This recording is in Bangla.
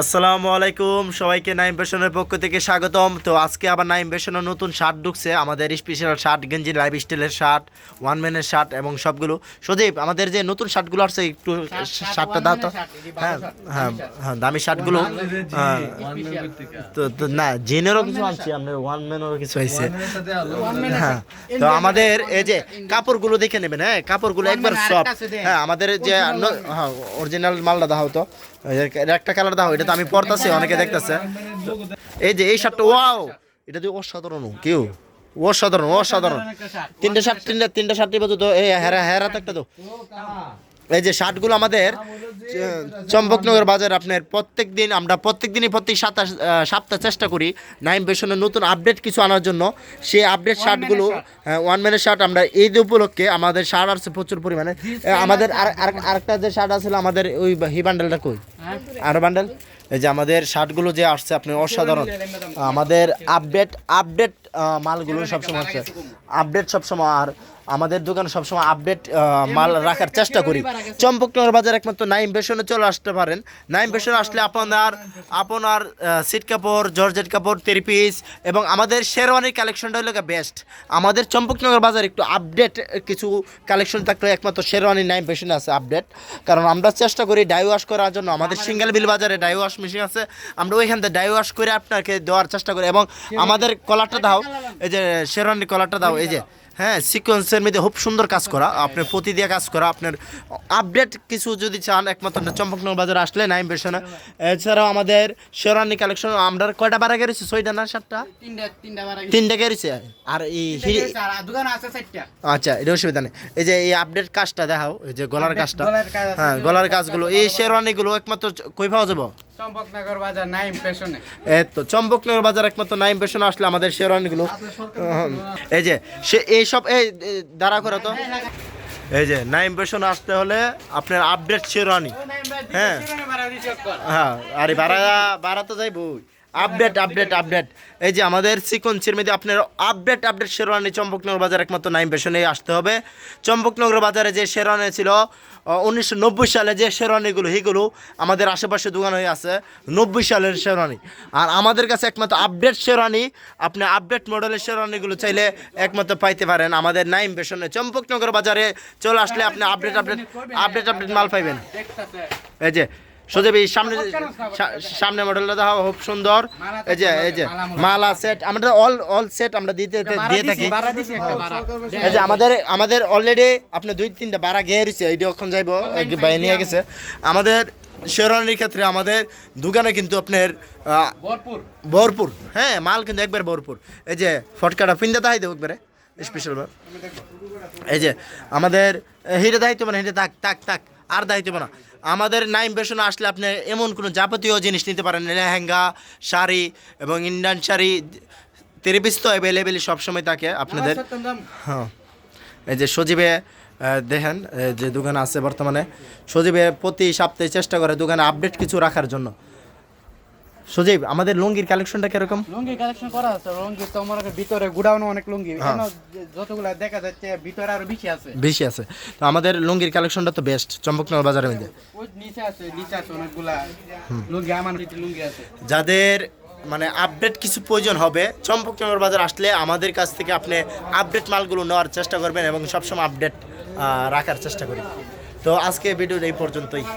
আসসালামু আলাইকুম সবাইকে নাইম বেশনের পক্ষ থেকে স্বাগতম। তো আজকে আবার নাইম বেশনের নতুন শার্ট ঢুকছে আমাদের স্পেশাল শার্ট গেঞ্জি লাইফ স্টাইলের শার্ট ওয়ান ম্যানের শার্ট এবং সবগুলো। সজীব আমাদের যে নতুন শার্টগুলো আসছে একটু শার্টটা দাও তো। হ্যাঁ হ্যাঁ হ্যাঁ দামি শার্টগুলো হ্যাঁ, তো না জেনেরও কিছু আনছি আপনার ওয়ান ম্যানেরও কিছু হয়েছে হ্যাঁ তো আমাদের এই যে কাপড়গুলো দেখে নেবেন হ্যাঁ কাপড়গুলো একবার সব হ্যাঁ আমাদের যে হ্যাঁ অরিজিনাল মালটা দাও তো। একটা কালার দাও, এটা তো আমি পড়তেছি অনেকে দেখতেছে। এই যে এই শার্টটা, ওয়াও! এটা তো অসাধারণ, কেউ? অসাধারণ অসাধারণ। তিনটে শার্ট, তিনটা তিনটা শার্টের বাজু তো, এই হেরা হেরা তো একটা তো এই যে শার্টগুলো আমাদের চম্পকনগর বাজার আপনার প্রত্যেক দিন আমরা প্রত্যেক দিনই প্রত্যেক সাতাশ সপ্তাহ চেষ্টা করি নাইম বেশনের নতুন আপডেট কিছু আনার জন্য। সেই আপডেট শার্টগুলো ওয়ান ম্যানের শার্ট আমরা ঈদ উপলক্ষে আমাদের শার্ট আসছে প্রচুর পরিমাণে। আমাদের আর আর- আরেকটা যে শার্ট আছে আমাদের ওই হি বান্ডেলটা কই? আর বান্ডেল এই যে আমাদের শার্টগুলো যে আসছে আপনি অসাধারণ। আমাদের আপডেট আপডেট মালগুলো সবসময় আছে। আপডেট সবসময় আর আমাদের দোকানে সবসময় আপডেট মাল রাখার চেষ্টা করি। চম্পকনগর বাজার একমাত্র নাইম বেসনে চলে আসতে পারেন। নাইম বেসনে আসলে আপনার আপনার সিট কাপড় জর্জেট কাপড় থ্রি পিস এবং আমাদের শেরওয়ানির কালেকশনটা হলো বেস্ট আমাদের চম্পকনগর বাজার একটু আপডেট কিছু কালেকশন থাকলে একমাত্র শেরওয়ানি নাইম বেশনে আছে আপডেট কারণ আমরা চেষ্টা করি ডাই ওয়াশ করার জন্য। আমাদের সিঙ্গেল বিল বাজারে ডাই ওয়াশ মেশিন আছে। আমরা ওইখান থেকে ডাই ওয়াশ করে আপনাকে দেওয়ার চেষ্টা করি। এবং আমাদের কলারটা দাও। এই যে শেরওয়ানি কলারটা দাও। এই যে হ্যাঁ সিকোয়েন্সের মধ্যে খুব সুন্দর কাজ করা আপনার প্রতি দিয়ে কাজ করা আপনার আপডেট কিছু যদি চান একমাত্র চম্পকনগর বাজারে আসলে নাইম বেশনে এছাড়াও আমাদের শেরানি কালেকশন আমরা কয়টা বারা গেছি ছয়টা না সাতটা? তিনটা গেছে আর এই আচ্ছা এটা অসুবিধা নেই। এই যে এই আপডেট কাজটা দেখাও এই যে গলার কাজটা। গলার কাজ আছে। হ্যাঁ গলার কাজগুলো এই শেরওয়ানিগুলো একমাত্র কই পাওয়া যাব? চম্পকনগর বাজার নাইম পেশনে এই তো চম্পকনগর বাজার একমাত্র নাইম পেশন আসলে আমাদের শেরওয়ানিগুলো এই যে সে এইসব এই এই দাঁড়া করো তো। এই যে নাইম পেশন আসতে হলে আপনার আপডেট শেরওয়ানি হ্যাঁ। হ্যাঁ আরে বাড়া বাড়া তো যাইবো আপডেট আপডেট আপডেট এই যে আমাদের সিকোয়েন্সের মধ্যে আপনার আপডেট আপডেট শেরওয়ানি চম্পকনগর বাজার একমাত্র নাইম পেশনে আসতে হবে। চম্পকনগর বাজারে যে শেরওয়ানি ছিল উনিশশো নব্বই সালে যে শেরওয়ানিগুলো সেগুলো আমাদের আশেপাশে দোকান হয়ে আছে, নব্বই সালের শেরওয়ানি। আর আমাদের কাছে একমাত্র আপডেট শেরওয়ানি, আপনি আপডেট মডেলের শেরওয়ানিগুলো চাইলে একমাত্র পাইতে পারেন। আমাদের নাইম পেশনে চম্পকনগর বাজারে চলে আসলে আপনি আপডেট আপডেট আপডেট আপডেট মাল পাইবেন। এই যে সোজেব এই সামনে সামনে মডেলটা দেখা খুব সুন্দর। এই যে এই যে মালা সেট আমরা অল অল সেট আমরা দিতে দিয়ে থাকি। এই যে আমাদের আমাদের অলরেডি আপনি দুই তিনটা বাড়া গিয়ে রয়েছে এইটা ওখান যাইব ভাই নিয়ে গেছে। আমাদের শেরওয়ানির ক্ষেত্রে আমাদের দোকানে কিন্তু আপনার ভরপুর। ভরপুর। হ্যাঁ মাল কিন্তু একবার ভরপুর। এই যে ফটকাটা পিন্দা তাই দেবো একবারে স্পেশাল এই যে আমাদের হিরে দায়িত্ব মানে হিরে তাক তাক তাক। আর দায়িত্ব না। আমাদের নাইম বেশনে আসলে আপনি এমন কোনো যাবতীয় জিনিস নিতে পারেন লেহেঙ্গা শাড়ি এবং ইন্ডিয়ান শাড়ি তেরিপিস তো অ্যাভেলেবেলই সবসময় থাকে আপনাদের। হ্যাঁ। এই যে সজীবে দেখেন যে দোকান আছে বর্তমানে। সজীবে প্রতি সপ্তাহে চেষ্টা করে দোকানে আপডেট কিছু রাখার জন্য। সজীব আমাদের লুঙ্গির কালেকশনটা কীরকম? লুঙ্গি কালেকশন করা আছে লুঙ্গি তো আমার ভিতরে গুডাউনে অনেক লুঙ্গি। হ্যাঁ। যতগুলা দেখা যাচ্ছে ভিতরে আরও বেশি আছে। বেশি আছে। তো আমাদের লুঙ্গির কালেকশনটা তো বেস্ট চম্পকনগর বাজারের মধ্যে। ওই নিচে আছে নিচে আছে অনেকগুলা লুঙ্গি আমার লুঙ্গি আছে। যাদের মানে আপডেট কিছু প্রয়োজন হবে চম্পকনগর বাজার আসলে আমাদের কাছ থেকে আপনি আপডেট মালগুলো নেওয়ার চেষ্টা করবেন এবং সবসময় আপডেট রাখার চেষ্টা করি। তো আজকে ভিডিওর এই পর্যন্তই।